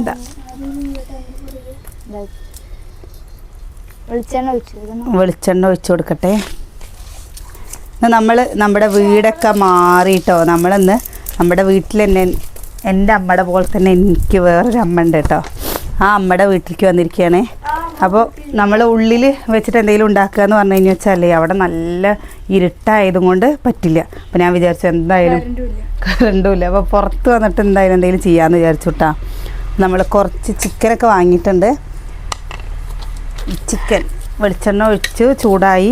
ഇതാ. വെളിച്ചെണ്ണ ഒഴിച്ചു വെളിച്ചെണ്ണ ഒഴിച്ചു കൊടുക്കട്ടെ. നമ്മൾ നമ്മുടെ വീടൊക്കെ മാറിയിട്ടോ. നമ്മളിന്ന് നമ്മുടെ വീട്ടിൽ തന്നെ എന്റെ അമ്മയുടെ പോലെ തന്നെ എനിക്ക് വേറൊരു അമ്മ ഉണ്ട് കേട്ടോ. ആ അമ്മയുടെ വീട്ടിലേക്ക് വന്നിരിക്കുകയാണേ. അപ്പോൾ നമ്മൾ ഉള്ളിൽ വെച്ചിട്ട് എന്തെങ്കിലും ഉണ്ടാക്കുക എന്ന് പറഞ്ഞു കഴിഞ്ഞാൽ വെച്ചാലേ അവിടെ നല്ല ഇരുട്ടായതും കൊണ്ട് പറ്റില്ല. അപ്പോൾ ഞാൻ വിചാരിച്ചു എന്തായാലും കറണ്ടും ഇല്ല. അപ്പോൾ പുറത്ത് വന്നിട്ട് എന്തായാലും എന്തെങ്കിലും ചെയ്യാമെന്ന് വിചാരിച്ചു കേട്ടോ നമ്മൾ കുറച്ച് ചിക്കനൊക്കെ വാങ്ങിയിട്ടുണ്ട്. ചിക്കൻ വെളിച്ചെണ്ണ ഒഴിച്ച് ചൂടായി.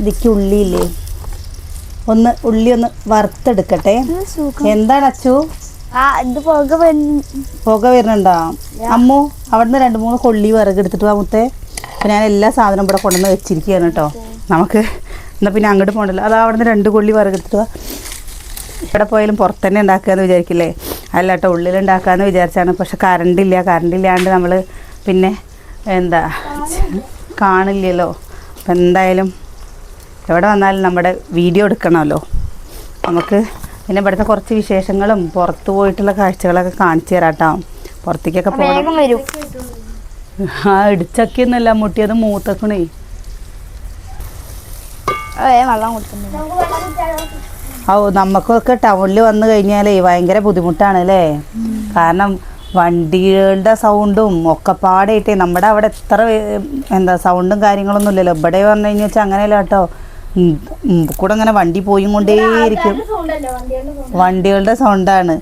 ഇതിക്ക് ഉള്ളിയില്ലേ? ഒന്ന് ഉള്ളി ഒന്ന് വറുത്തെടുക്കട്ടെ. എന്താണ് അച്ചു? ഇത് പുക പുക വരുന്നുണ്ടോ? അമ്മു അവിടുന്ന് രണ്ട് മൂന്ന് കൊള്ളി വിറക് എടുത്തിട്ട് വാ മുത്തേ. അപ്പം ഞാൻ എല്ലാ സാധനവും ഇവിടെ കൊണ്ടുവന്ന് വെച്ചിരിക്കുകയാണ് കേട്ടോ. നമുക്ക് എന്നാൽ പിന്നെ അങ്ങോട്ട് പോകണ്ടല്ലോ. അത് അവിടുന്ന് രണ്ട് കൊള്ളി വിറക് എടുത്തിട്ട് വാ. ഇവിടെ പോയാലും പുറത്തന്നെ ഉണ്ടാക്കുക എന്ന് വിചാരിക്കില്ലേ? അല്ല കേട്ടോ ഉള്ളിൽ വിചാരിച്ചാണ്. പക്ഷെ കറണ്ട് ഇല്ല കറണ്ട് ഇല്ലാണ്ട് നമ്മൾ പിന്നെ എന്താ കാണില്ലല്ലോ. അപ്പം എന്തായാലും എവിടെ വന്നാലും നമ്മുടെ വീഡിയോ എടുക്കണമല്ലോ. നമുക്ക് പിന്നെ ഇവിടുത്തെ കുറച്ച് വിശേഷങ്ങളും പുറത്ത് പോയിട്ടുള്ള കാഴ്ചകളൊക്കെ കാണിച്ചു തരാം കേട്ടോ പുറത്തേക്കൊക്കെ പോകണം ആ ഇടിച്ചൊക്കെയൊന്നുമല്ല മുട്ടി അത് മൂത്തക്കണേ വെള്ളം കൊടുക്കുന്നു ഓ നമുക്കൊക്കെ ടൗണിൽ വന്നു കഴിഞ്ഞാലേ ഭയങ്കര ബുദ്ധിമുട്ടാണ് അല്ലേ കാരണം വണ്ടികളുടെ സൗണ്ടും ഒക്കെ പാടായിട്ടേ നമ്മുടെ അവിടെ എത്ര എന്താ സൗണ്ടും കാര്യങ്ങളൊന്നും ഇല്ലല്ലോ. ഇവിടെ പറഞ്ഞു കഴിഞ്ഞാൽ വെച്ചാൽ അങ്ങനെയല്ല കേട്ടോ. കൂടെ അങ്ങനെ വണ്ടി പോയും കൊണ്ടേയിരിക്കും വണ്ടികളുടെ സൗണ്ടാണ്.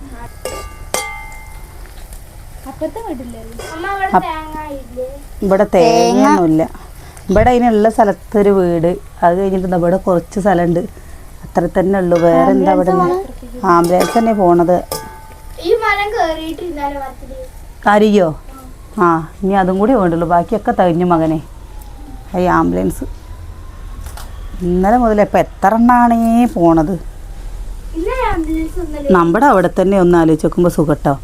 ഇവിടെ തേങ്ങയൊന്നുമില്ല. ഇവിടെ അതിനുള്ള സ്ഥലത്തൊരു വീട്. അത് കഴിഞ്ഞിട്ട് ഇവിടെ കുറച്ച് സ്ഥലമുണ്ട്. അത്ര തന്നെ ഉള്ളൂ. വേറെ എന്താ ഇവിടെ ആംബുലൻസ് തന്നെ പോണത്. അരിയോ ആ ഇനി അതും കൂടി വേണ്ടുള്ളൂ. ബാക്കിയൊക്കെ തഴിഞ്ഞു മകനെ. ഈ ആംബുലൻസ്. ഇന്നലെ മുതൽ ഇപ്പം എത്ര എണ്ണാണേ പോണത്? നമ്മുടെ അവിടെ തന്നെ ഒന്ന് ആലോചിച്ച് നോക്കുമ്പോൾ സുഖട്ടോ.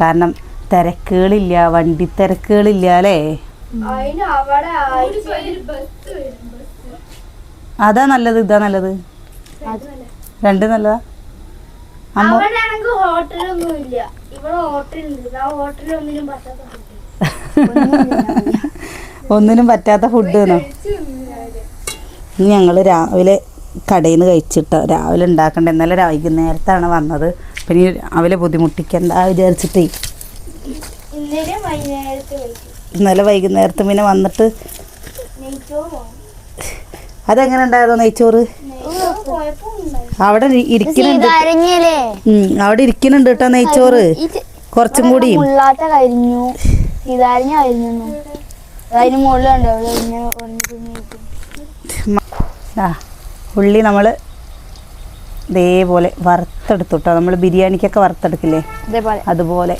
കാരണം തിരക്കുകളില്ല വണ്ടി തിരക്കുകളില്ല അല്ലേ? അതാ നല്ലത് ഇതാ നല്ലത്. രണ്ട് നല്ലതാ. അമ്മ അവിടെ ആണെങ്കിൽ ഹോട്ടലൊന്നും ഇല്ല ഇവിടെ ഹോട്ടലുണ്ട്. ആ ഹോട്ടലിൽ ഒന്നിനും പറ്റാത്ത ഒന്നിനും പറ്റാത്ത ഫുഡ് ഞങ്ങൾ ഇന്ന് ഞങ്ങൾ രാവിലെ കടയിൽ നിന്ന് കഴിച്ചിട്ട് രാവിലെ ഉണ്ടാക്കണ്ട. ഇന്നലെ വൈകുന്നേരത്താണ് വന്നത്. പിന്നെ രാവിലെ ബുദ്ധിമുട്ടിക്കണ്ട വിചാരിച്ചിട്ട്. ഇന്നലെ വൈകുന്നേരത്ത് പിന്നെ വന്നിട്ട് അതെങ്ങനെ ഉണ്ടായിരുന്നു നെയ്ച്ചോറ്? അവിടെ ഇരിക്കുന്നുണ്ട്. അവിടെ ഇരിക്കുന്നുണ്ട് കേട്ടോ നെയ്ച്ചോറ്. കുറച്ചും കൂടി അതിന് മുകളിലുണ്ടോ. ആ ഉള്ളി നമ്മൾ ഇതേപോലെ വറുത്തെടുത്തു കേട്ടോ നമ്മൾ ബിരിയാണിക്കൊക്കെ വറുത്തെടുക്കില്ലേ? അതുപോലെ.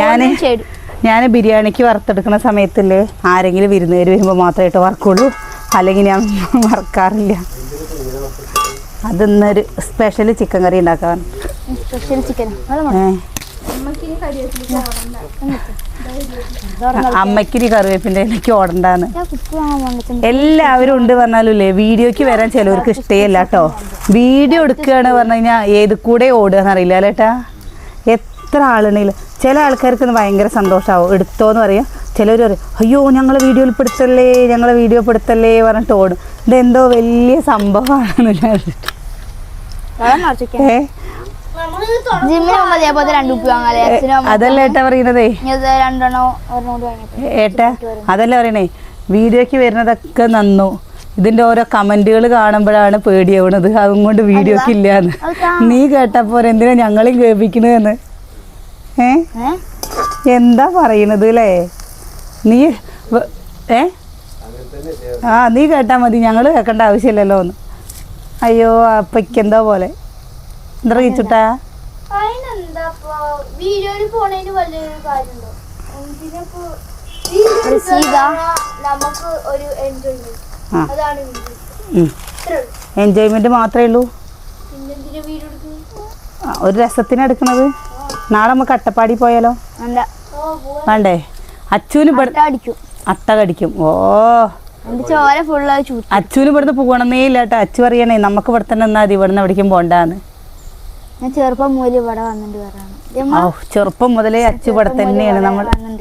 ഞാൻ ഞാൻ ഞാൻ ബിരിയാണിക്ക് വറുത്തെടുക്കുന്ന സമയത്തില്ലേ ആരെങ്കിലും വിരുന്നുകാർ വരുമ്പോൾ മാത്രമായിട്ട് വറക്കുള്ളൂ. അല്ലെങ്കിൽ ഞാൻ വറക്കാറില്ല. അതിന്നൊരു സ്പെഷ്യൽ ചിക്കൻ കറി ഉണ്ടാക്കാൻ. സ്പെഷ്യൽ ചിക്കൻ ഏ. അമ്മയ്ക്കിനി കറിവേപ്പിന്റെ എനിക്ക് ഓടണ്ടാന്ന്. എല്ലാവരും ഉണ്ട് പറഞ്ഞാലുമില്ലേ വീഡിയോക്ക് വരാൻ ചിലവർക്ക് ഇഷ്ടമല്ല കേട്ടോ. വീഡിയോ എടുക്കുകയാണ് പറഞ്ഞു കഴിഞ്ഞാൽ ഏത് കൂടെ ഓടുക എന്നറിയില്ല അല്ലേട്ടാ എത്ര ആളുണ്ടെങ്കിലും ചില ആൾക്കാർക്ക് ഭയങ്കര സന്തോഷമാവും എടുത്തോന്ന് പറയാം. ചിലർ പറയും അയ്യോ ഞങ്ങളെ വീഡിയോയിൽ പെടുത്തല്ലേ ഞങ്ങളെ വീഡിയോ പെടുത്തല്ലേ പറഞ്ഞിട്ട് ഓടും. ഇതെന്തോ വലിയ സംഭവമാണെന്ന് വിചാരിച്ചിട്ട് അതല്ല ഏട്ടാ പറയുന്നതേ? ഏട്ടാ അതല്ല പറയണേ? വീഡിയോക്ക് വരുന്നതൊക്കെ നന്നു. ഇതിന്റെ ഓരോ കമന്റുകൾ കാണുമ്പോഴാണ് പേടിയാവണത്. അതും കൊണ്ട് വീഡിയോക്ക് ഇല്ലാന്ന്. നീ കേട്ടപ്പോ എന്തിനാ ഞങ്ങളും കേൾപ്പിക്കണെന്ന് ഏ? എന്താ പറയണത് അല്ലേ നീ ഏ? ആ നീ കേട്ടാ മതി. ഞങ്ങൾ കേൾക്കേണ്ട ആവശ്യമില്ലല്ലോ ഒന്ന് അയ്യോ അപ്പയ്ക്ക് എന്താ പോലെ. എന്താ ഒരു എൻജോയ്മെന്റ് മാത്രമേ ഉള്ളൂ. ഒരു രസത്തിന് എടുക്കണത് നാളെ നമുക്ക് അട്ടപ്പാടി പോയാലോ? വേണ്ടേ? അച്ഛനും അട്ട കടിക്കും. ഓ. ചോര ഫുള്ള് ചൂട്ട്. അച്ചുവിന് ഇവിടുന്ന് പോകണമെന്നേ ഇല്ല കേട്ടോ അച്ചു പറയണേ നമുക്ക് ഇവിടെ തന്നെ എന്നാ ഇവിടുന്ന് എവിടേക്കും പോണ്ടാന്ന്. ഞാൻ ചെറുപ്പം മുതൽ ഇവിടെ വന്നിട്ട് വരാണ് ഓ ചെറുപ്പം മുതലേ അച്ചു ഇവിടെ തന്നെയാണ്. നമ്മൾ നമ്മൾ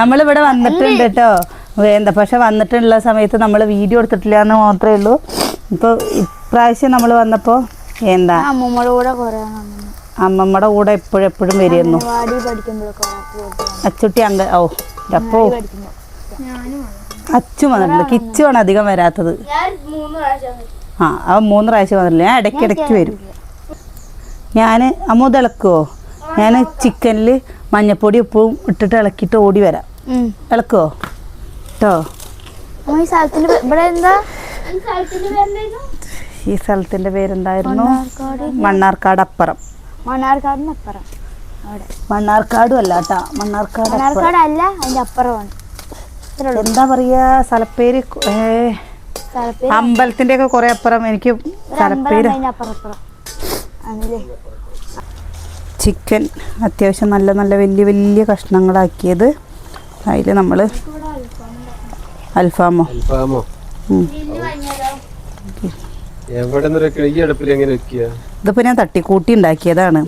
നമ്മളിവിടെ വന്നിട്ടുണ്ട് കേട്ടോ. എന്താ പക്ഷെ വന്നിട്ടുള്ള സമയത്ത് നമ്മൾ വീഡിയോ എടുത്തിട്ടില്ല എന്ന് മാത്രമേ ഉള്ളൂ. ഇപ്പോൾ ഇപ്രാവശ്യം നമ്മൾ വന്നപ്പോൾ എന്താ? അമ്മമ്മടെ കൂടെ കുറേ അമ്മമ്മയുടെ കൂടെ എപ്പോഴും എപ്പോഴും വരുന്നു. അച്ചുട്ടി അങ്ക ഓ അപ്പോ അച്ചു വന്നിട്ടില്ല. കിച്ചുവാണ് അധികം വരാത്തത്. ആ അവൻ മൂന്ന് പ്രാവശ്യം വന്നിട്ടില്ല. ഞാൻ ഇടയ്ക്കിടയ്ക്ക് വരും. ഞാൻ അമ്മൂത് ഇളക്കുവോ? ഞാൻ ചിക്കനിൽ മഞ്ഞപ്പൊടി ഉപ്പും ഇട്ടിട്ട് ഇളക്കിയിട്ട് ഓടി വരാം. ഇളക്കുവോ? കേട്ടോ ഈ ഇവിടെ എന്താ? ഈ സ്ഥലത്തിന്റെ പേരെന്തായിരുന്നു? മണ്ണാർക്കാട് മണ്ണാർക്കാട് അപ്പുറം. മണ്ണാർക്കാടിന് അപ്പുറം. അവിടെ. മണ്ണാർക്കാടും അല്ല കേട്ടാ മണ്ണാർക്കാട് മണ്ണാർക്കാട് അല്ല അതിന്റെ അപ്പുറമാണ്. ഉള്ളൂ. എന്താ പറയാ സ്ഥലപ്പേര് അമ്പലത്തിന്റെ ഒക്കെ കുറെ അപ്പുറം എനിക്ക് സ്ഥലപ്പേര് ചിക്കൻ അത്യാവശ്യം നല്ല നല്ല വലിയ വലിയ കഷ്ണങ്ങളാക്കിയത്. അതിൽ നമ്മൾ അൽഫാമോ? ഇതിപ്പോൾ ഞാൻ തട്ടിക്കൂട്ടി ഉണ്ടാക്കിയതാണ്.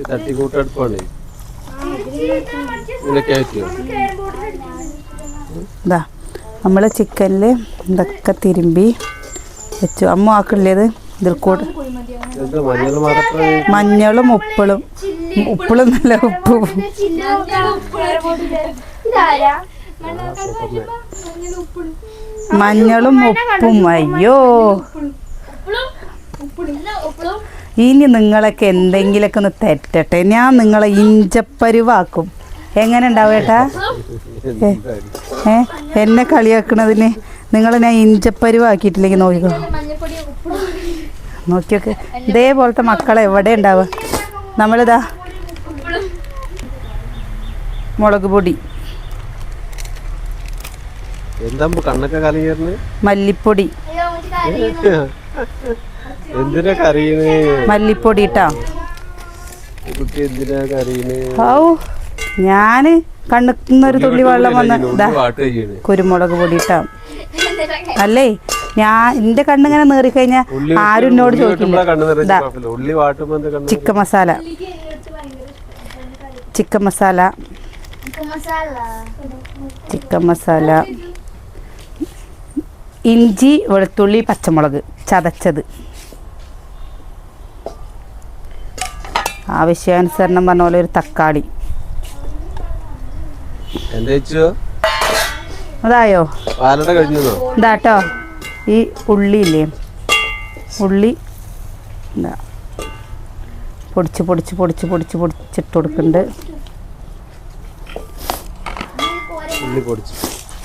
ഇത്. നമ്മൾ ചിക്കനിൽ ഇതൊക്കെ തിരുമ്പി വെച്ചു. അമ്മ ആക്കുള്ളത് ഇതിൽ കൂടെ മഞ്ഞളും ഉപ്പിളും. ഉപ്പിളും നല്ല ഉപ്പും. മഞ്ഞളും ഉപ്പും. അയ്യോ. ഇനി നിങ്ങളൊക്കെ എന്തെങ്കിലുമൊക്കെ ഒന്ന് തെറ്റട്ടെ. ഞാൻ നിങ്ങളെ ഇഞ്ചപ്പരുവാക്കും. എങ്ങനെ ഏട്ടാ? ഏ എന്നെ കളിയാക്കണതിന് നിങ്ങൾ ഞാൻ ഇഞ്ചപ്പരുവാക്കിയിട്ടില്ലെങ്കിൽ നോക്കിക്കോ. നോക്കിയൊക്കെ. ഇതേപോലത്തെ മക്കളെ എവിടെ ഉണ്ടാവുക? നമ്മളിതാ മുളക് പൊടി. മല്ലിപ്പൊടി. മല്ലിപ്പൊടി ഇട്ടാ. ഔ. ഞാൻ കണ്ണുന്നൊരു തുള്ളി വെള്ളം വന്ന് ഇതാ കുരുമുളക് പൊടി ഇട്ടാ അല്ലേ? ഞാൻ എന്റെ കണ്ണിങ്ങനെ നേറിക്കഴിഞ്ഞാൽ ആരും എന്നോട് ഉള്ളി ചോദിക്കില്ല. Chicken masala. Chicken masala. Chicken masala. ഇഞ്ചി വെളുത്തുള്ളി പച്ചമുളക്. ചതച്ചത്. ആവശ്യാനുസരണം പറഞ്ഞ പോലെ ഒരു തക്കാളി. അതായോ ഇതാട്ടോ. ഈ ഉള്ളി ഇല്ലേ ഉള്ളി എന്താ പൊടിച്ച് പൊടിച്ച് പൊടിച്ച് പൊടിച്ച് പൊടിച്ചിട്ട് കൊടുക്കുന്നുണ്ട്.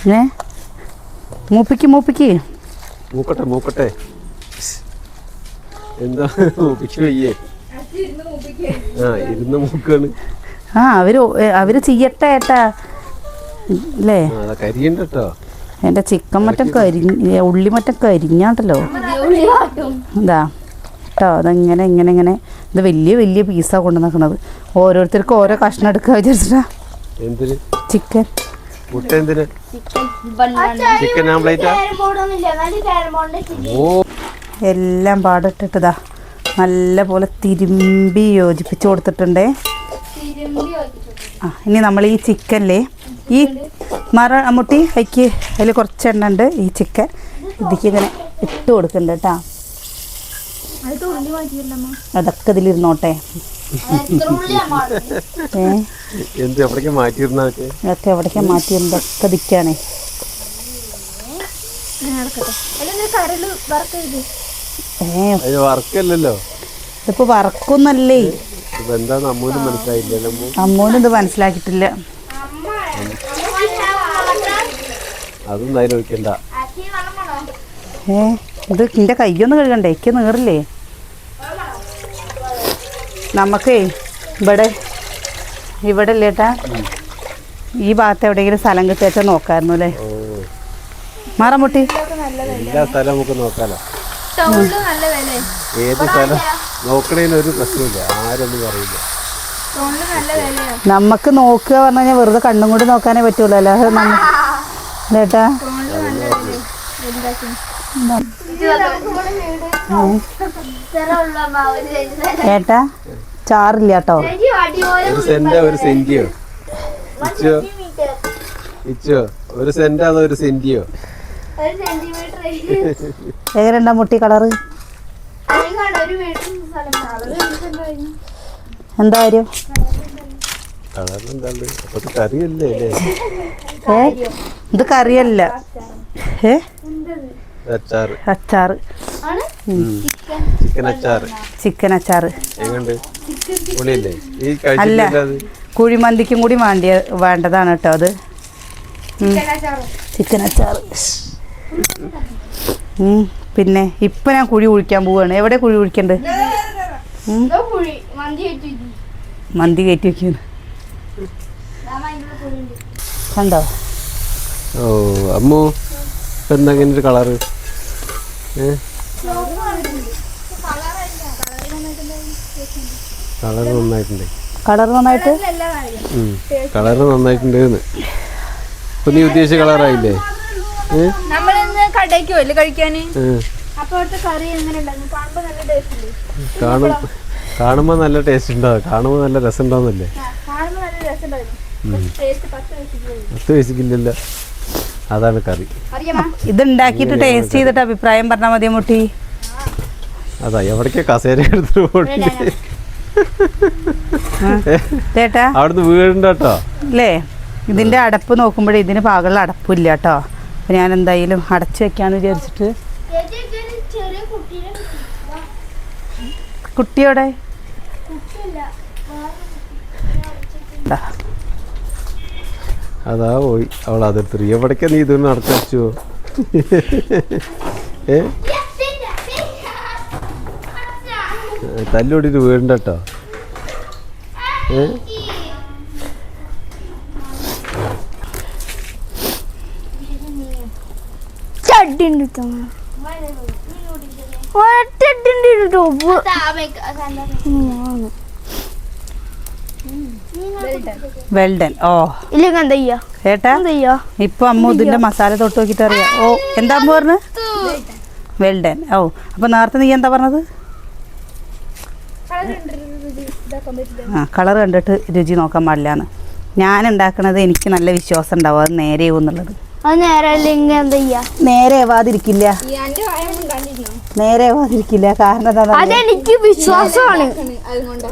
ഏ? മൂപ്പിക്ക് മൂപ്പിക്ക്. മൂക്കട്ടെ മൂക്കട്ടെ. എന്താ മൂപ്പിക്ക് വയ്യേ? ആ ഇരുന്ന് മൂക്കാണ്. ആ അവർ അവർ ചെയ്യട്ടെ ഏട്ടാ. അല്ലേ എന്റെ ചിക്കൻ മറ്റം കരിഞ്ഞ് ഏ, ഉള്ളി മറ്റം കരിഞ്ഞാണ്ടല്ലോ. ഇതാ. കേട്ടോ അതിങ്ങനെ ഇങ്ങനെ ഇങ്ങനെ. ഇത് വലിയ വലിയ പീസാണ് കൊണ്ടു നിൽക്കുന്നത് ഓരോരുത്തർക്കും ഓരോ കഷ്ണം എടുക്കുക വിചാരിച്ചിട്ടാ. ചിക്കൻ. എല്ലാം പാടിട്ടിട്ടതാ നല്ല പോലെ തിരുമ്പി യോജിപ്പിച്ച് കൊടുത്തിട്ടുണ്ടേ. ആ ഇനി നമ്മൾ ഈ ചിക്കനിലെ ഈ മറ മുട്ടി അതിക്ക് അതിൽ കുറച്ച് എണ്ണ ഉണ്ട് ഈ ചിക്കൻ. ഇതിക്ക് ഇങ്ങനെ ഇട്ട് കൊടുക്കുന്നുണ്ട് കേട്ടാ. അതൊക്കെ ഇതിലിരുന്നോട്ടെ. എന്ത് എവിടേക്ക് മാറ്റിയിരുന്നൊക്കെ ഇതൊക്കെ എവിടേക്കാ മാറ്റി ഇതൊക്കെ ദിക്കാണേ വർക്കല്ലല്ലോ. ഇപ്പൊ എന്താന്ന് അമ്മൂനും ഇത് മനസ്സിലാക്കിയിട്ടില്ല. അതൊന്നും അതിൽ ഒഴിക്കണ്ട. ഏ ഇത് എന്റെ കയ്യൊന്ന് കഴുകണ്ടേ? എനിക്ക് നേറില്ലേ? നമുക്കേ ഇവിടെ ഇവിടെ ഇല്ലേട്ടാ. ഈ ഭാഗത്ത് എവിടെയെങ്കിലും സ്ഥലം കിട്ടിയാച്ചാൽ നോക്കായിരുന്നു അല്ലേ? മാറമുട്ടി എല്ലാ നമുക്ക് നോക്കാലോ. ഏത് സ്ഥലം? നോക്കണേനൊരു പ്രശ്നമില്ല. ആരൊന്നും പറയില്ല നമുക്ക് നോക്കുക പറഞ്ഞു കഴിഞ്ഞാൽ വെറുതെ കണ്ണും കൊണ്ട് നോക്കാനേ പറ്റുള്ളൂ അല്ലാതെ ഏട്ടാ ചാറില്ല കേട്ടോ. ഒരു സെന്റ ഒരു സെന്റിയോ? എങ്ങനെയുണ്ടാ മുട്ടി കളറ്? ഒരു മീറ്റർ സ്ഥലം കളറ് എന്തുണ്ടായിരുന്നു എന്താ കാര്യം? ഇത് അല്ലേ? ഏ? ഇത് കറിയല്ല. ഏ? അച്ചാറ്. ചിക്കൻ അച്ചാറ്. ചിക്കൻ അച്ചാറ്. എങ്ങണ്ട് പുളിയല്ലേ? ഈ അല്ല. കുഴിമന്തിക്കും കൂടി വേണ്ടിയ വേണ്ടതാണ് കേട്ടോ അത്. ചിക്കൻ അച്ചാറ്. പിന്നെ ഇപ്പൊ ഞാൻ കുഴി കുഴിക്കാൻ പോവാണ്. എവിടെ കുഴി കുഴിക്കണ്ട്? മന്തി കയറ്റി വെക്കുന്നു. കണ്ടോ? ഓ അമ്മു എന്താ ഇങ്ങനെ ഒരു കളറ്? കളർ നന്നായിട്ടുണ്ട്. കളർ നന്നായിട്ട്? കളർ നന്നായിട്ടുണ്ട് ഇപ്പൊ നീ ഉദ്ദേശിച്ച കളറായില്ലേ? ഏ? നമ്മളിന്ന് കടയ്ക്ക് പോയില്ലേ കഴിക്കാന്? ഏ. കറി എങ്ങനെ ഉണ്ടായിരുന്നു കാണുമ്പോ നല്ല ടേസ്റ്റ് കാണും. കാണുമ്പോ നല്ല ടേസ്റ്റ് ഉണ്ടാവും. കാണുമ്പോ നല്ല രസം ഉണ്ടാവുന്നല്ലേ പത്ത് വയസ്സിക്കില്ലല്ലോ അതാണ് കറി. ഇത് ഉണ്ടാക്കിയിട്ട് ടേസ്റ്റ് ചെയ്തിട്ട് അഭിപ്രായം പറഞ്ഞാൽ മതി മുട്ടി. അതാ എവിടേക്കാ കസേര എടുത്തിട്ട് ചേട്ടാ അവിടുന്ന് വീടുണ്ടോ അല്ലേ ഇതിന്റെ അടപ്പ് നോക്കുമ്പോഴേ ഇതിന് പാകമുള്ള അടപ്പില്ല കേട്ടോ അപ്പൊ ഞാൻ എന്തായാലും അടച്ചു വെക്കാന്ന് വിചാരിച്ചിട്ട്. കുട്ടിയോടെ? അതാ പോയി. അവൾ അതിർത്തി എവിടേക്കാ നീ ഇതൊന്ന് അടച്ചു ഏ? തല്ലോടിയിട്ട് വീണ്ട കേട്ടോ. ഏ? ഒറ്റ വെൽഡൻ. ഓ. ഇല്ലെങ്കിൽ എന്താ ചെയ്യാ? ചെയ്യാ? ഇപ്പൊ അമ്മ ഇതിന്റെ മസാല തൊട്ട് നോക്കിട്ട് അറിയാം. ഓ എന്താ അമ്മ പറഞ്ഞ്? വെൽഡൻ. ഓ അപ്പൊ നേരത്തെ നീ എന്താ പറഞ്ഞത്? ആ കളർ കണ്ടിട്ട് രുചി നോക്കാൻ പാടില്ലാന്ന്. ഞാൻ ഉണ്ടാക്കണത് എനിക്ക് നല്ല വിശ്വാസം ഉണ്ടാവും. അത് നേരെയാവും എന്നുള്ളത്. അത് നേരെ അല്ലെങ്കിൽ എന്താ ചെയ്യാ? നേരെ ആവാതിരിക്കില്ല. നേരെ ആവാതിരിക്കില്ല. കാരണം എന്താ അതെനിക്ക് വിശ്വാസമാണ്.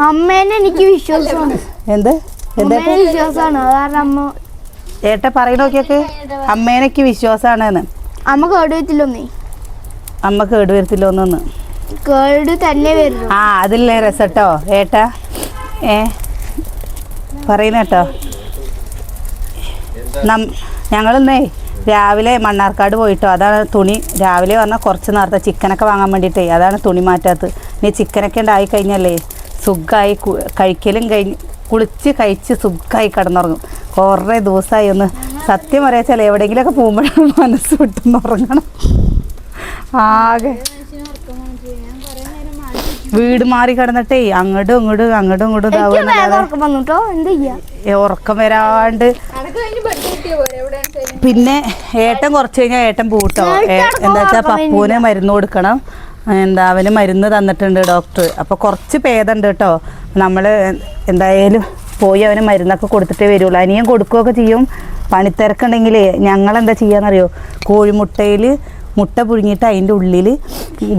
അമ്മേനെ എനിക്ക് വിശ്വാസമാണ്. എന്ത്? വിശ്വാസമാണ്. വിശ്വാസമാണോ കാരണം അമ്മ ഏട്ട പറയണ നോക്കിയൊക്കെ. അമ്മേനക്ക് വിശ്വാസമാണെന്ന്. അമ്മ കേട് വരത്തില്ലൊന്നേ. അമ്മ കേട് ഒന്നൊന്ന് കേട് തന്നെ വരുന്നു ആ അതില്ലേ രസട്ടോ? ഏട്ടാ? ഏ? പറയുന്ന കേട്ടോ. നം ഞങ്ങളിന്നേ രാവിലെ മണ്ണാർക്കാട് പോയിട്ടോ. അതാണ് തുണി. രാവിലെ വന്നാൽ കുറച്ച് നേരത്തെ ചിക്കനൊക്കെ വാങ്ങാൻ വേണ്ടിയിട്ടേ. അതാണ് തുണി മാറ്റാത്തത്. ഇനി ചിക്കനൊക്കെ ഉണ്ടായി കഴിഞ്ഞല്ലേ? സുഖമായി കഴിക്കലും കഴിഞ്ഞ് കുളിച്ച് കഴിച്ച് സുഖമായി കിടന്നുറങ്ങും. കുറേ ദിവസമായി ഒന്ന് സത്യം പറയാച്ചാൽ എവിടെയെങ്കിലുമൊക്കെ പോകുമ്പോഴാണ് മനസ്സ് വിട്ടുന്നുറങ്ങണം ആകെ വീട് മാറി കിടന്നിട്ടേ അങ്ങോട്ടും ഇങ്ങോട്ടും അങ്ങോട്ടും ഇങ്ങോട്ടും ഏ, ഉറക്കം വരാണ്ട്. പിന്നെ ഏട്ടൻ കുറച്ച് കഴിഞ്ഞാൽ ഏട്ടൻ പൂട്ടോ. എന്താ വെച്ചാൽ പപ്പൂനെ മരുന്ന് കൊടുക്കണം. എന്താ അവന് മരുന്ന് തന്നിട്ടുണ്ട് ഡോക്ടർ അപ്പോൾ കുറച്ച് ഭേദമുണ്ട് കേട്ടോ. നമ്മൾ എന്തായാലും പോയി അവന് മരുന്നൊക്കെ കൊടുത്തിട്ടേ വരുള്ളൂ. അനിയൻ കൊടുക്കുകയൊക്കെ ചെയ്യും. പണിത്തിരക്കുണ്ടെങ്കിൽ ഞങ്ങളെന്താ ചെയ്യാന്നറിയോ? കോഴിമുട്ടയിൽ മുട്ട പുഴുങ്ങിയിട്ട് അതിന്റെ ഉള്ളിൽ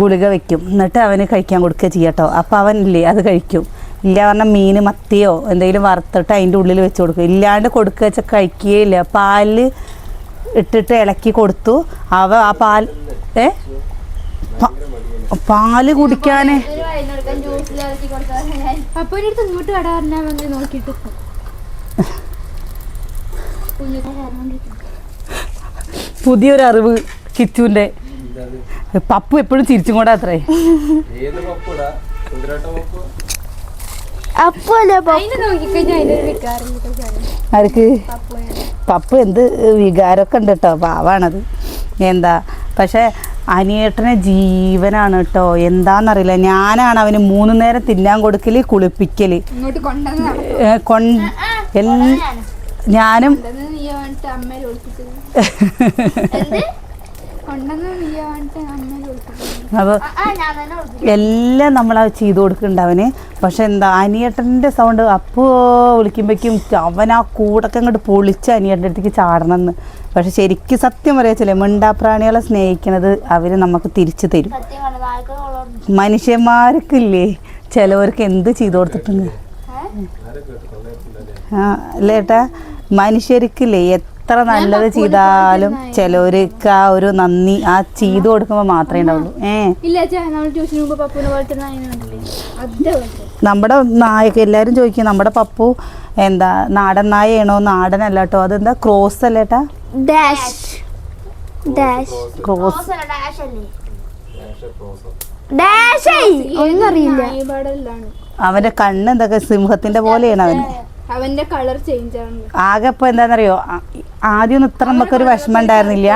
ഗുളിക വെക്കും. എന്നിട്ട് അവന് കഴിക്കാൻ കൊടുക്കുക ചെയ്യാട്ടോ അപ്പോൾ അവനില്ലേ അത് കഴിക്കും. ഇല്ല പറഞ്ഞാൽ മീൻ മത്തിയോ എന്തെങ്കിലും വറുത്തിട്ട് അതിന്റെ ഉള്ളിൽ വെച്ച് കൊടുക്കും. ഇല്ലാണ്ട് കൊടുക്കുക വെച്ചാൽ കഴിക്കുകയില്ല പാലിൽ ഇട്ടിട്ട് ഇളക്കി കൊടുത്തു. അവ ആ പാൽ ഏ? പാൽ കുടിക്കാന്. പുതിയൊരു അറിവ് കിച്ചുവിന്റെ പപ്പു എപ്പോഴും ചിരിച്ചും കൂടെ അത്രേ. ആർക്ക്? പപ്പു എന്ത് വികാരമൊക്കെ ഉണ്ട് കേട്ടോ പാവാണത്. എന്താ? പക്ഷെ അനിയേട്ടനെ ജീവനാണ് കേട്ടോ എന്താണെന്നറിയില്ല ഞാനാണ് അവന് മൂന്ന് നേരം തിന്നാൻ കൊടുക്കൽ കുളിപ്പിക്കൽ. ഇങ്ങോട്ട് കൊണ്ടെന്ന് ഏ, ഞാനും. നീ കൊണ്ടൊന്നും അപ്പോൾ എല്ലാം നമ്മൾ ചെയ്തു കൊടുക്കുന്നുണ്ട് അവന്. പക്ഷെ എന്താ അനിയേട്ടന്റെ സൗണ്ട് അപ്പോൾ വിളിക്കുമ്പോഴേക്കും അവൻ ആ കൂടൊക്കെ അങ്ങോട്ട് പൊളിച്ച് അനിയേട്ടന്റെ അടുത്തേക്ക് ചാടണമെന്ന് പക്ഷെ ശരിക്കും സത്യം പറയാച്ചില്ലേ മിണ്ടാപ്രാണികളെ സ്നേഹിക്കണത് അവർ നമുക്ക് തിരിച്ചു തരും. മനുഷ്യന്മാർക്കില്ലേ ചിലവർക്ക് എന്ത് ചെയ്തു കൊടുത്തിട്ടുണ്ട് ആ അല്ലേട്ടാ മനുഷ്യർക്കില്ലേ എത്ര നല്ലത് ചെയ്താലും ചിലവർക്ക് ആ ഒരു നന്ദി ആ ചെയ്തു കൊടുക്കുമ്പോൾ മാത്രമേ ഉണ്ടാവുള്ളൂ. ഏ? നമ്മുടെ നായൊക്കെ എല്ലാവരും ചോദിക്കും നമ്മുടെ പപ്പു എന്താ നാടൻ നായയാണോ? നാടനല്ല കേട്ടോ അതെന്താ ക്രോസ് അല്ലേ ഏട്ടാ? ഡാഷ്. ഡാഷ്. ക്രോസ്. ഡാഷ് അല്ലേ? ഡാഷ് ഒന്നും അറിയില്ല. അവന്റെ കണ്ണ് എന്തൊക്കെ സിംഹത്തിന്റെ പോലെയാണ് അവന്. അവന്റെ കളർ ചേഞ്ച് ആണ് ആകെ ഇപ്പൊ എന്താണെന്നറിയോ ആ- ആദ്യമൊന്നും ഇത്ര നമുക്കൊരു വിഷമം ഉണ്ടായിരുന്നില്ല.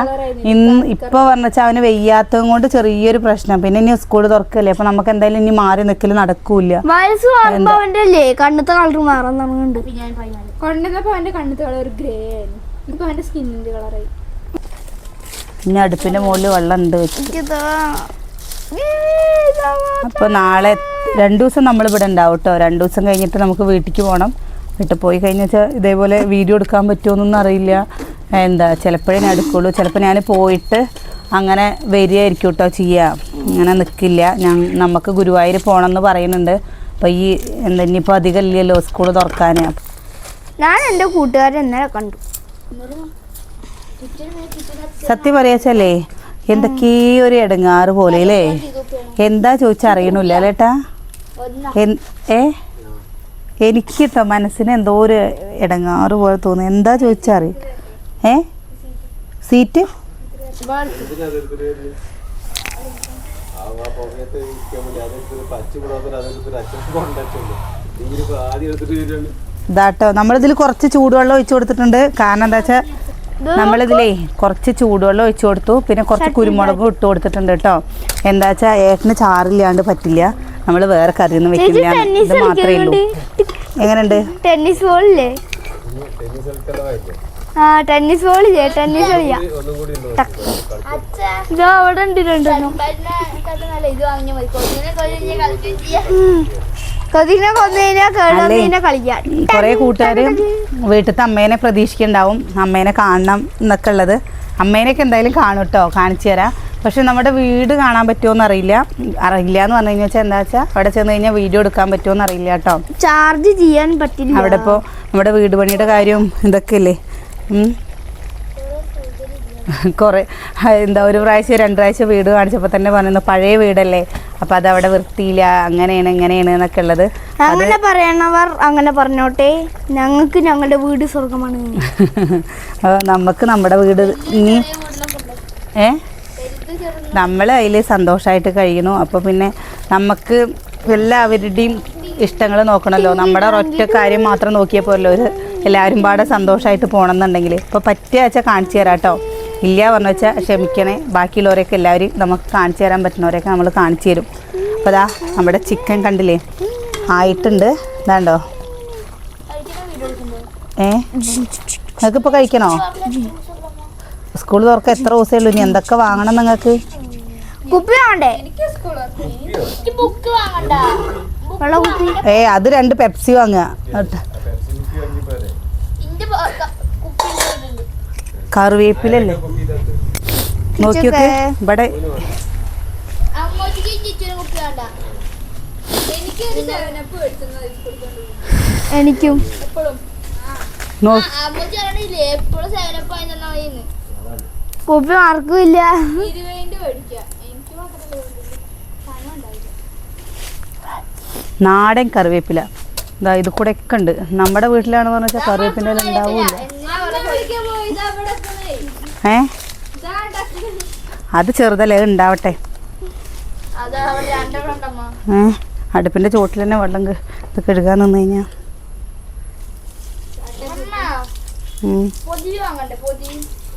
ഇന്ന് ഇപ്പൊ പറഞ്ഞാൽ അവന് വെയ്യാത്തതും കൊണ്ട് ചെറിയൊരു പ്രശ്നം. പിന്നെ ഇനി സ്കൂൾ തുറക്കല്ലേ? അപ്പൊ നമുക്ക് എന്തായാലും ഇനി മാറി നിൽക്കൽ നടക്കൂല കണ്ണത്തെ കളർ മാറാൻ കൊണ്ടുവന്നപ്പോ അവന്റെ കണ്ണത്തെ കളർ ഗ്രേ ആയിരുന്നു. ഇപ്പൊ അവന്റെ സ്കിന്നിന്റെ കളറായി ഇനി അടുപ്പിന്റെ മുകളിൽ വെള്ളം ഉണ്ട് അപ്പൊ അപ്പോൾ നാളെ രണ്ടു ദിവസം നമ്മൾ ഇവിടെ ഉണ്ടാവും കേട്ടോ രണ്ടു ദിവസം കഴിഞ്ഞിട്ട് നമുക്ക് വീട്ടിലേക്ക് പോകണം വീട്ടിൽ പോയി കഴിഞ്ഞാൽ ഇതേപോലെ വീഡിയോ എടുക്കാൻ പറ്റുമോന്നൊന്നും അറിയില്ല. എന്താ ചിലപ്പോഴേ ഞാൻ എടുക്കുള്ളൂ. ചിലപ്പോൾ ഞാൻ പോയിട്ട് അങ്ങനെ വരികയായിരിക്കും കേട്ടോ ചെയ്യുക അങ്ങനെ നിൽക്കില്ല ഞാൻ നമുക്ക് ഗുരുവായൂർ പോകണമെന്ന് പറയുന്നുണ്ട്. അപ്പോൾ ഈ എന്താ ഇനിയിപ്പോൾ അധികം ഇല്ലല്ലോ സ്കൂൾ തുറക്കാൻ ഞാൻ എന്റെ കൂട്ടുകാരെ ഇന്നലെ കണ്ടു. സത്യം പറയാച്ചല്ലേ എന്തൊക്കെ ഒരു ഇടങ്ങാറ് പോലെ അല്ലേ? എന്താ ചോദിച്ചാൽ അറിയണില്ല അല്ലേട്ടാ ഏ? എനിക്ക് കേട്ടോ മനസ്സിന് എന്തോ ഒരു ഇടങ്ങാറ് പോലെ തോന്നുന്നു. എന്താ ചോദിച്ചാൽ അറിയില്ല. ഏ? സീറ്റ്? ഇതാട്ടോ. നമ്മളിതിൽ കുറച്ച് ചൂടുവെള്ളം ഒഴിച്ചു കൊടുത്തിട്ടുണ്ട്. കാരണം എന്താ വെച്ചാൽ നമ്മളിതിലേ കുറച്ച് ചൂടുവെള്ളം ഒഴിച്ചു കൊടുത്തു. പിന്നെ കുറച്ച് കുരുമുളകും ഇട്ട് കൊടുത്തിട്ടുണ്ട് കേട്ടോ. എന്താ വെച്ചാൽ ഏട്ടന് ചാറില്ലാണ്ട് പറ്റില്ല. നമ്മൾ വേറെ കറിയൊന്നും വെക്കില്ല. ഇത് മാത്രമേ ഉള്ളൂ. എങ്ങനെയുണ്ട്? ടെന്നീസ് ബോളില്ലേ? ആ ടെന്നീസ് ബോൾ ചെയ്യാ ടെന്നീസ് ഇതോ അവിടെ ഉണ്ട് രണ്ടെണ്ണം നല്ല ഇത് വാങ്ങിയാൽ മതി. കൊച്ചിനെ കൊച്ചിനെ കളിക്കുകയും ചെയ്യാം. കൊതിനെ കൊന്നു കഴിഞ്ഞാൽ കേടന്നെ കളിക്കാൻ. കുറേ കൂട്ടുകാർ വീട്ടിലത്തെ അമ്മേനെ പ്രതീക്ഷിക്കുന്നുണ്ടാവും. അമ്മേനെ കാണണം എന്നൊക്കെ ഉള്ളത്. അമ്മേനെയൊക്കെ എന്തായാലും കാണും കേട്ടോ കാണിച്ചു തരാം. പക്ഷെ നമ്മുടെ വീട് കാണാൻ പറ്റുമോന്ന് അറിയില്ല. അറിയില്ല എന്ന് പറഞ്ഞു കഴിഞ്ഞാൽ എന്താ വെച്ചാൽ അവിടെ ചെന്ന് കഴിഞ്ഞാൽ വീഡിയോ എടുക്കാൻ പറ്റുമോന്ന് അറിയില്ല കേട്ടോ. ചാർജ് ചെയ്യാൻ പറ്റില്ല. അവിടെ ഇപ്പോൾ നമ്മുടെ വീട് പണിയുടെ കാര്യവും ഇതൊക്കെ അല്ലേ ഉം. കുറേ എന്താ ഒരു പ്രാവശ്യം രണ്ട് പ്രാവശ്യം വീട് കാണിച്ചപ്പോൾ തന്നെ പറയുന്നു പഴയ വീടല്ലേ. അപ്പോൾ അത് അവിടെ വൃത്തിയില്ല അങ്ങനെയാണ് ഇങ്ങനെയാണ് എന്നൊക്കെ ഉള്ളത്. അങ്ങനെ പറയണവർ അങ്ങനെ പറഞ്ഞോട്ടെ. ഞങ്ങൾക്ക് ഞങ്ങളുടെ വീട് സ്വർഗമാണ്. നമുക്ക് നമ്മുടെ വീട് ഇനി ഏ? നമ്മൾ അതിൽ സന്തോഷമായിട്ട് കഴിയണു അപ്പോൾ പിന്നെ നമുക്ക് എല്ലാവരുടെയും ഇഷ്ടങ്ങൾ നോക്കണമല്ലോ നമ്മുടെ ഒറ്റ കാര്യം മാത്രം നോക്കിയാൽ പോലല്ലോ ഒരു എല്ലാവരും പാടെ സന്തോഷമായിട്ട് പോകണമെന്നുണ്ടെങ്കിൽ ഇപ്പോൾ പറ്റിയ വെച്ചാൽ കാണിച്ചു തരാം കേട്ടോ ഇല്ല പറഞ്ഞു വെച്ചാൽ ക്ഷമിക്കണേ. ബാക്കിയുള്ളവരെയൊക്കെ എല്ലാവരും നമുക്ക് കാണിച്ചു തരാൻ പറ്റുന്നവരെയൊക്കെ നമ്മൾ കാണിച്ചു തരും. അപ്പോൾ അതാ നമ്മുടെ ചിക്കൻ കണ്ടില്ലേ? ആയിട്ടുണ്ട്. ഇതാണ്ടോ? ഏ? നിങ്ങൾക്കിപ്പോൾ കഴിക്കണോ? സ്കൂൾ തുറക്ക എത്ര ദിവസമേ ഉള്ളൂ? ഇനി എന്തൊക്കെ വാങ്ങണം നിങ്ങൾക്ക്? കുപ്പി വേണ്ടേ? ബുക്ക് വാങ്ങണ്ട വെള്ള കുപ്പി ഏ അത് രണ്ട് പെപ്സി വാങ്ങുക. കറിവേപ്പിലല്ലേ? നോക്കി നോക്ക് ഇവിടെ. എനിക്കും. നോ കുപ്പി ഇല്ല. മാത്രമേ നാടൻ കറിവേപ്പില. ഇതാ ഇത് കൂടെ ഒക്കെ ഉണ്ട്. നമ്മുടെ വീട്ടിലാണെന്ന് പറഞ്ഞാൽ കറിവേപ്പിന്റെ ഉണ്ടാവില്ല. ഏ? അത് ചെറുതല്ലേ ഉണ്ടാവട്ടെ. ഏ? അടുപ്പിന്റെ ചോട്ടിൽ തന്നെ വെള്ളം ഇത് കഴുകാൻ നിന്ന് കഴിഞ്ഞാൽ ഉം. പൊതി വാങ്ങണ്ടേ പൊതി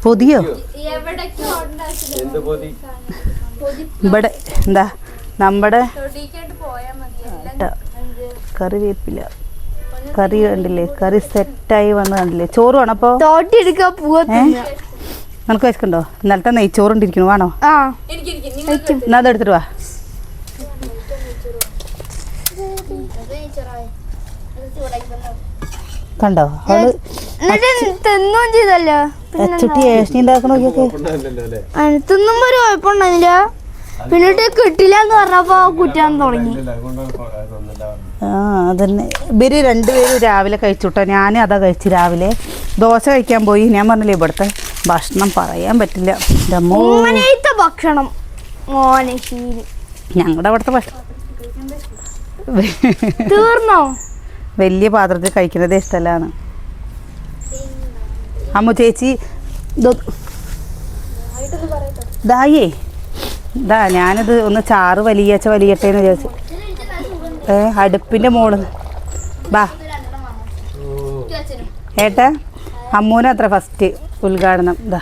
പൊതിയോ? എവിടേക്ക് എന്ത് പൊതി ഇവിടെ എന്താ നമ്മുടെ. കറിവേപ്പില കറി കണ്ടില്ലേ? കറി സെറ്റായി വന്ന് കണ്ടില്ലേ? ചോറ് വേണം അപ്പോൾ തോട്ടി എടുക്കാൻ പോവത്തില്ല നിനക്ക് വെച്ചിട്ടുണ്ടോ ഇന്നലത്തെ നെയ്ച്ചോറുണ്ടിരിക്കണു വേണോ? ആ. എന്നാ അത് എടുത്തിട്ട് വാ. കണ്ടോ? അവൾ എന്നിട്ട് തിന്നും ചെയ്തല്ലോ. തിന്നുമ്പോ ഒരു കിട്ടില്ല എന്ന് പറഞ്ഞപ്പോ കുറ്റാൻ തുടങ്ങി. ആ അതന്നെ. ഇവർ രണ്ടുപേരും രാവിലെ കഴിച്ചുട്ടോ. ഞാൻ അതാ കഴിച്ചു രാവിലെ. ദോശ കഴിക്കാൻ പോയി. ഞാൻ പറഞ്ഞില്ലേ ഇവിടുത്തെ ഭക്ഷണം പറയാൻ പറ്റില്ല. ഭക്ഷണം. ഞങ്ങളുടെ അവിടുത്തെ ഭക്ഷണം തീർന്നോ? വലിയ പാത്രത്തിൽ കഴിക്കുന്നതേ ഇഷ്ടമല്ലാണ് അമ്മ ചേച്ചി ദായേ. ദാ ഞാനിത് ഒന്ന് ചാറ് വലിയച്ച വലിയട്ടെ എന്ന് വിചാരിച്ചു. ഏ അടുപ്പിന്റെ മോൾ. ബാ. ഏട്ടാ അമ്മൂന അത്ര ഫസ്റ്റ് ഉദ്ഘാടനം. ഇതാ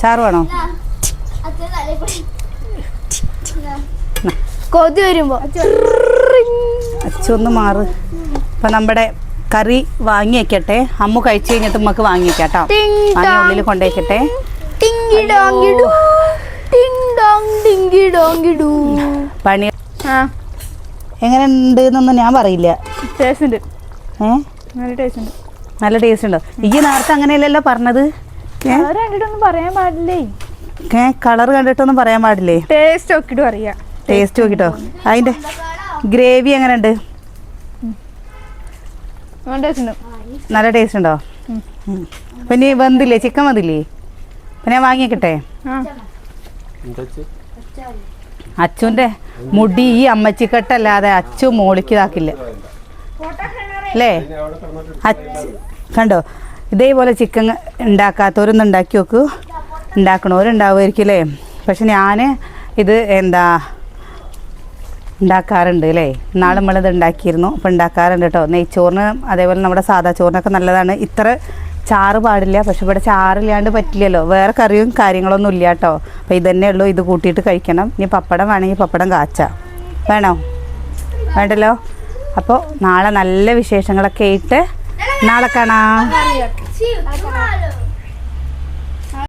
ചാറ് വേണോ? കൊതി വരുമ്പോ അച്ചൊന്ന് മാറ്. അപ്പൊ നമ്മുടെ കറി വാങ്ങി വെക്കട്ടെ അമ്മു കഴിച്ചു കഴിഞ്ഞിട്ട് നമുക്ക് വാങ്ങി വെക്കാം കേട്ടോ. ടിങ് ഉള്ളിൽ കൊണ്ടുവയ്ക്കട്ടെ പണി എങ്ങനെ ഉണ്ട് എന്നൊന്നും ഞാൻ പറയില്ല. നല്ല ടേസ്റ്റ് ഉണ്ട് ഈ നേരത്തെ അങ്ങനെയല്ലല്ലോ പറഞ്ഞത്? പറയാൻ പാടില്ലേ? കളർ കണ്ടിട്ടൊന്നും പറയാൻ പാടില്ലേ? ടേസ്റ്റ് നോക്കിട്ട് പറയാ. ടേസ്റ്റ് നോക്കിട്ടോ. അതിന്റെ ഗ്രേവി എങ്ങനെ ഉണ്ട്. നല്ല ടേസ്റ്റ് ഉണ്ടോ? പിന്നെ വെന്തില്ലേ? ചിക്കൻ വെന്തില്ലേ പിന്നെ ഞാൻ വാങ്ങിക്കട്ടെ അച്ചുന്റെ മുടി ഈ അമ്മച്ചിക്കെട്ടല്ലാതെ അച്ചു മോളിക്ക് ഇതാക്കില്ല അല്ലേ കണ്ടോ? ഇതേപോലെ ചിക്കൻ ഉണ്ടാക്കാത്തവരൊന്നും ഉണ്ടാക്കി നോക്കൂ. ഉണ്ടാക്കണവരുണ്ടാവുമായിരിക്കും അല്ലേ? പക്ഷെ ഞാൻ ഇത് എന്താ ഉണ്ടാക്കാറുണ്ട് അല്ലേ? ഇന്നാൾ നമ്മളിത് ഉണ്ടാക്കിയിരുന്നു. അപ്പോൾ ഉണ്ടാക്കാറുണ്ട് കേട്ടോ. നെയ്ച്ചോറിന് അതേപോലെ നമ്മുടെ സാദാ ചോറിനൊക്കെ നല്ലതാണ്. ഇത്ര ചാറ് പാടില്ല. പക്ഷെ ഇവിടെ ചാറില്ലാണ്ട് പറ്റില്ലല്ലോ. വേറെ കറിയും കാര്യങ്ങളൊന്നും ഇല്ല കേട്ടോ. അപ്പോൾ ഇതന്നെ ഉള്ളൂ. ഇത് കൂട്ടിയിട്ട് കഴിക്കണം. ഇനി പപ്പടം വേണമെങ്കിൽ പപ്പടം കാച്ച. വേണോ? വേണ്ടല്ലോ? അപ്പോൾ നാളെ നല്ല വിശേഷങ്ങളൊക്കെ ആയിട്ട് നാളെ കാണാം.